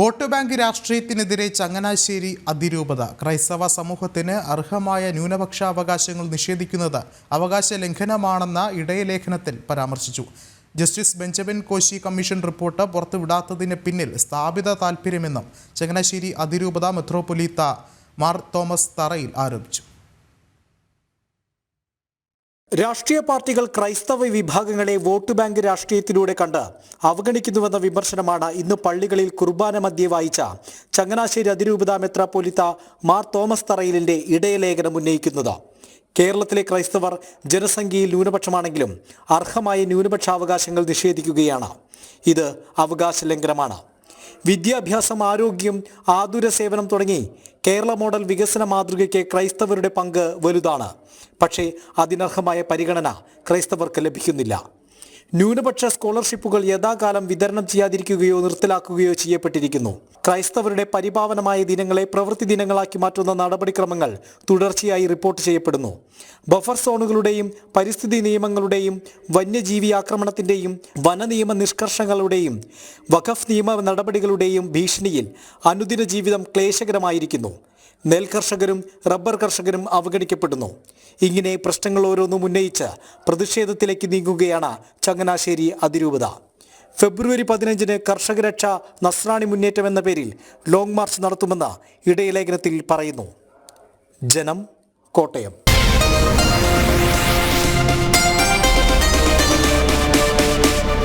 Vote bank രാഷ്ട്രീയത്തിനെതിരെ Changanassery അതിരൂപത. ക്രൈസ്തവ സമൂഹത്തിന് അർഹമായ ന്യൂനപക്ഷാവകാശങ്ങൾ നിഷേധിക്കുന്നത് അവകാശ ലംഘനമാണെന്ന ഇടയലേഖനത്തിൽ പരാമർശിച്ചു. Justice Benjamin Koshy commission report പുറത്തുവിടാത്തതിന് പിന്നിൽ സ്ഥാപിത താൽപ്പര്യമെന്നും ചങ്ങനാശ്ശേരി അതിരൂപത മെത്രോപൊലീത്ത മാർ തോമസ് തറയിൽ ആരോപിച്ചു. രാഷ്ട്രീയ പാർട്ടികൾ ക്രൈസ്തവ വിഭാഗങ്ങളെ വോട്ട് ബാങ്ക് രാഷ്ട്രീയത്തിലൂടെ കണ്ട് അവഗണിക്കുന്നുവെന്ന വിമർശനമാണ് ഇന്ന് പള്ളികളിൽ കുർബാന മധ്യേ വായിച്ച ചങ്ങനാശ്ശേരി അതിരൂപത മെത്രാപ്പൊലിത്ത മാർ തോമസ് തറയിലിന്റെ ഇടയലേഖനം ഉന്നയിക്കുന്നത്. കേരളത്തിലെ ക്രൈസ്തവർ ജനസംഖ്യയിൽ ന്യൂനപക്ഷമാണെങ്കിലും അർഹമായ ന്യൂനപക്ഷാവകാശങ്ങൾ നിഷേധിക്കുകയാണ്. ഇത് അവകാശ ലംഘനമാണ് വിദ്യാഭ്യാസം ആരോഗ്യം ആതുര സേവനം തുടങ്ങി കേരള മോഡൽ വികസന മാതൃകയ്ക്ക് ക്രൈസ്തവരുടെ പങ്ക് വലുതാണ്. പക്ഷേ അതിനർഹമായ പരിഗണന ക്രൈസ്തവർക്ക് ലഭിക്കുന്നില്ല. ന്യൂനപക്ഷ സ്കോളർഷിപ്പുകൾ യഥാകാലം വിതരണം ചെയ്യാതിരിക്കുകയോ നിർത്തലാക്കുകയോ ചെയ്യപ്പെട്ടിരിക്കുന്നു. ക്രൈസ്തവരുടെ പരിപാവനമായ ദിനങ്ങളെ പ്രവൃത്തി ദിനങ്ങളാക്കി മാറ്റുന്ന നടപടിക്രമങ്ങൾ തുടർച്ചയായി റിപ്പോർട്ട് ചെയ്യപ്പെടുന്നു. ബഫർ സോണുകളുടെയും പരിസ്ഥിതി നിയമങ്ങളുടെയും വന്യജീവി ആക്രമണത്തിന്റെയും വനനിയമ നിഷ്കർഷങ്ങളുടെയും വഖഫ് നിയമ നടപടികളുടെയും ഭീഷണിയിൽ അനുദിന ജീവിതം ക്ലേശകരമായിരിക്കുന്നു. നെൽകർഷകരും റബ്ബർ കർഷകരും അവഗണിക്കപ്പെടുന്നു. ഇങ്ങനെ പ്രശ്നങ്ങൾ ഓരോന്നും ഉന്നയിച്ച് പ്രതിഷേധത്തിലേക്ക് നീങ്ങുകയാണ് ചങ്ങനാശ്ശേരി അതിരൂപത. ഫെബ്രുവരി പതിനഞ്ചിന് കർഷകരക്ഷ നസ്രാണി മുന്നേറ്റം എന്ന പേരിൽ ലോങ് മാർച്ച് നടത്തുമെന്ന് ഇടയലേഖനത്തിൽ പറയുന്നു. ജനം കോട്ടയം.